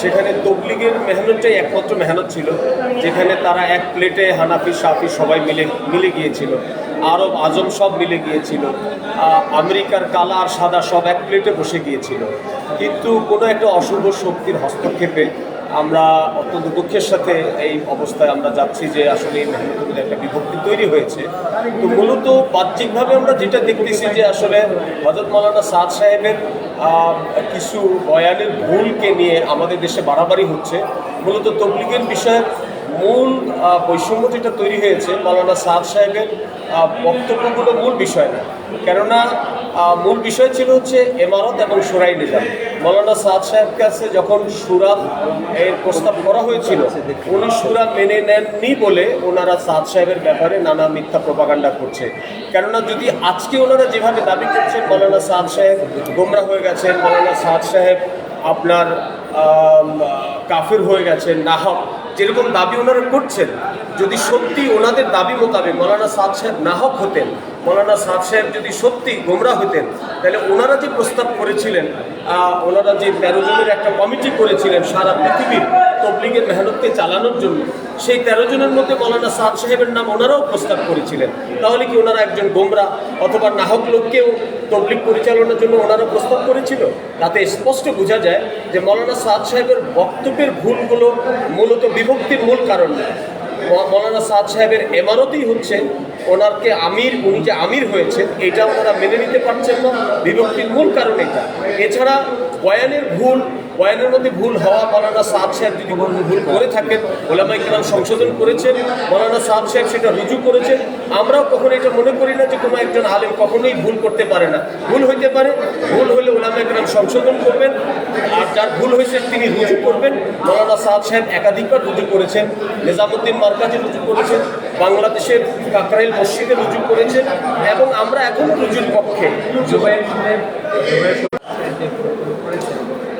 সেখানে তবলিগের মেহনতটাই একমাত্র মেহনত ছিল, যেখানে তারা এক প্লেটে হানাফি, সাফি সবাই মিলে মিলে গিয়েছিল। আরব, আজম সব মিলে গিয়েছিল। আমেরিকার কালা আর সাদা সব এক প্লেটে বসে গিয়েছিল। কিন্তু কোনো একটা অশুভ শক্তির হস্তক্ষেপে আমরা অত্যন্ত দুঃখের সাথে এই অবস্থায় আমরা যাচ্ছি যে আসলে এই মেহনতের একটা বিভক্তি তৈরি হয়েছে। তো মূলত বাহ্যিকভাবে আমরা যেটা দেখতেছি যে আসলে হজরত মৌলানা সাদ সাহেবের কিছু বয়ানের ভুলকে নিয়ে আমাদের দেশে বাড়াবাড়ি হচ্ছে। মূলত তবলিগের বিষয়ে মূল বৈষম্য যেটা তৈরি হয়েছে মৌলানা সাদ সাহেবের বক্তব্যগুলো মূল বিষয় না। কেননা মূল বিষয় ছিল হচ্ছে এমারত এবং সুরাই নিজাম। মৌলানা সাদ সাহেব কাছে যখন সুরা এর প্রস্তাব করা হয়েছিল, উনি সুরা মেনে নেননি বলে ওনারা সাদ সাহেবের ব্যাপারে নানা মিথ্যা প্রপাগান্ডা করছে। কেননা যদি আজকে ওনারা যেভাবে দাবি করছেন, মৌলানা সাদ সাহেব গোমরা হয়ে গেছেন, মৌলানা সাদ সাহেব আপনার কাফির হয়ে গেছেন, নাহক, যেরকম দাবি ওনারা করছেন, যদি সত্যি ওনাদের দাবি মোতাবেক মৌলানা সাদ সাহেব নাহক হতেন মৌলানা সাদ সাহেব যদি সত্যি গোমরা হতেন, তাহলে ওনারা যে প্রস্তাব করেছিলেন ওনারা যে তেরো জনের একটা কমিটি করেছিলেন সারা পৃথিবীর তবলিগের মেহনতকে চালানোর জন্য, সেই তেরো জনের মধ্যে মৌলানা সাদ সাহেবের নাম ওনারাও প্রস্তাব করেছিলেন। তাহলে কি ওনারা একজন গোমরা অথবা নাহক লোককেও তবলিগ পরিচালনার জন্য ওনারা প্রস্তাব করেছিল? তাতে স্পষ্ট বোঝা যায় যে মৌলানা সাদ সাহেবের বক্তব্যের ভুলগুলো মূলত বিভক্তির মূল কারণ। মৌলানা সাদ সাহেবের এমারতই হচ্ছে ওনারকে আমির, উনি যে আমির হয়েছেন, এটা ওনারা মেনে নিতে পারছেন না। বিভক্তির মূল কারণ এটা। এছাড়া বয়ানের ভুল, বয়ানের মধ্যে ভুল হওয়া মৌলানা সাদ সাহেব যদি ভুল করে থাকেন, ওলামাই কিরাম সংশোধন করেছেন মৌলানা সাদ সাহেব সেটা রুজু করেছেন। আমরাও কখনো এটা মনে করি না যে কোনো একজন আলেম কখনোই ভুল করতে পারে না। ভুল হইতে পারে, ভুল হলে ওলামাই কিরাম সংশোধন করবেন, আর যার ভুল হয়েছে তিনি রুজু করবেন। মৌলানা সাদ সাহেব একাধিকবার রুজু করেছেন, নিজামুদ্দিন মার্কাজে রুজু করেছেন। বাংলাদেশের কাকরাইল মসজিদে রুজু করেছেন এবং আমরা এখন রুজুর পক্ষে।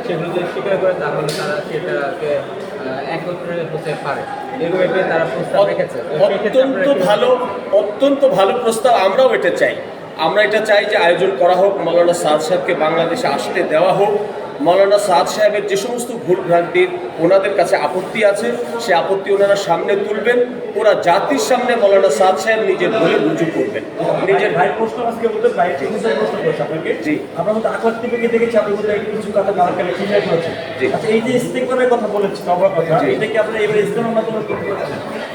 সেগুলো যদি স্বীকার করে তাহলে তারা সেটাকে একত্রে হতে পারে। এরকম একটা তারা প্রস্তাব রেখেছে। অত্যন্ত ভালো অত্যন্ত ভালো প্রস্তাব আমরাও এটা চাই। আমরা এটা চাই যে আয়োজন করা হোক মৌলানা সাদ সাহেবকে বাংলাদেশে আসতে দেওয়া হোক। মৌলানা সাদ সাহেবের যে সমস্ত ভুল ভ্রান্তির ওনাদের কাছে আপত্তি আছে সে আপত্তি ওনারা সামনে তুলবেন ওরা জাতির সামনে মৌলানা সাদ সাহেব নিজের ভুলে রুজু করবেন নিজের ভাই প্রশ্ন আজকে বলতে ভাই প্রশ্ন করছে আপনাকে জি। আমরা মধ্যে আখলাক টিভিকে দেখেছি আপনি মধ্যে কিছু কথা মার্কা লিখে করেছেন জি। আচ্ছা এই যে ইস্তেকবারের কথা বলেছেন অবাক কথা। এটা কি আপনি এবার ইস্তেমার মাধ্যমে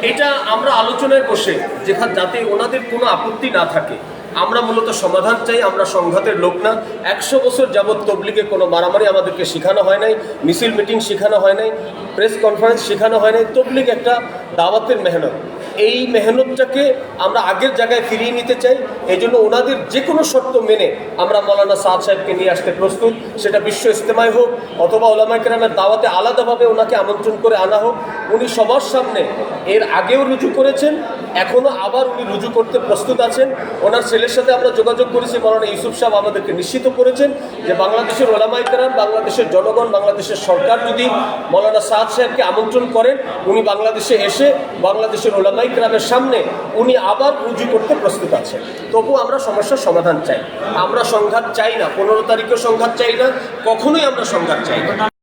এটা আমরা আলোচনায় বসে যেখানে যাতে ওনাদের কোনো আপত্তি না থাকে আমরা মূলত সমাধান চাই, আমরা সংঘাতের লোক না। একশো বছর যাবৎ তবলিগে কোনো মারামারি আমাদেরকে শেখানো হয় নাই, মিছিল, মিটিং শেখানো হয় নাই, প্রেস কনফারেন্স শেখানো হয় নাই, তবলিগ একটা দাওয়াতের মেহনত। এই মেহনতটাকে আমরা আগের জায়গায় ফিরিয়ে নিতে চাই, এই জন্য ওনাদের যে কোনো শর্ত মেনে আমরা মৌলানা সাদ সাহেবকে নিয়ে আসতে প্রস্তুত। সেটা বিশ্ব ইস্তেমায় হোক, অথবা ওলামা কেরামের দাওয়াতে আলাদাভাবে ওনাকে আমন্ত্রণ করে আনা হোক, উনি সবার সামনে এর আগেও রুজু করেছেন এখনও আবার উনি রুজু করতে প্রস্তুত আছেন। ওনার ছেলের সাথে আমরা যোগাযোগ করেছি মৌলানা ইউসুফ সাহেব আমাদেরকে নিশ্চিত করেছেন যে বাংলাদেশের ওলামাই কেরাম, বাংলাদেশের জনগণ, বাংলাদেশের সরকার যদি মৌলানা সাদ সাহেবকে আমন্ত্রণ করেন, উনি বাংলাদেশে এসে বাংলাদেশের ওলামাই কেরামের সামনে উনি আবার রুজু করতে প্রস্তুত আছেন। তবু আমরা সমস্যার সমাধান চাই। আমরা সংঘাত চাই না, পনেরো তারিখেও সংঘাত চাই না, কখনোই আমরা সংঘাত চাই না।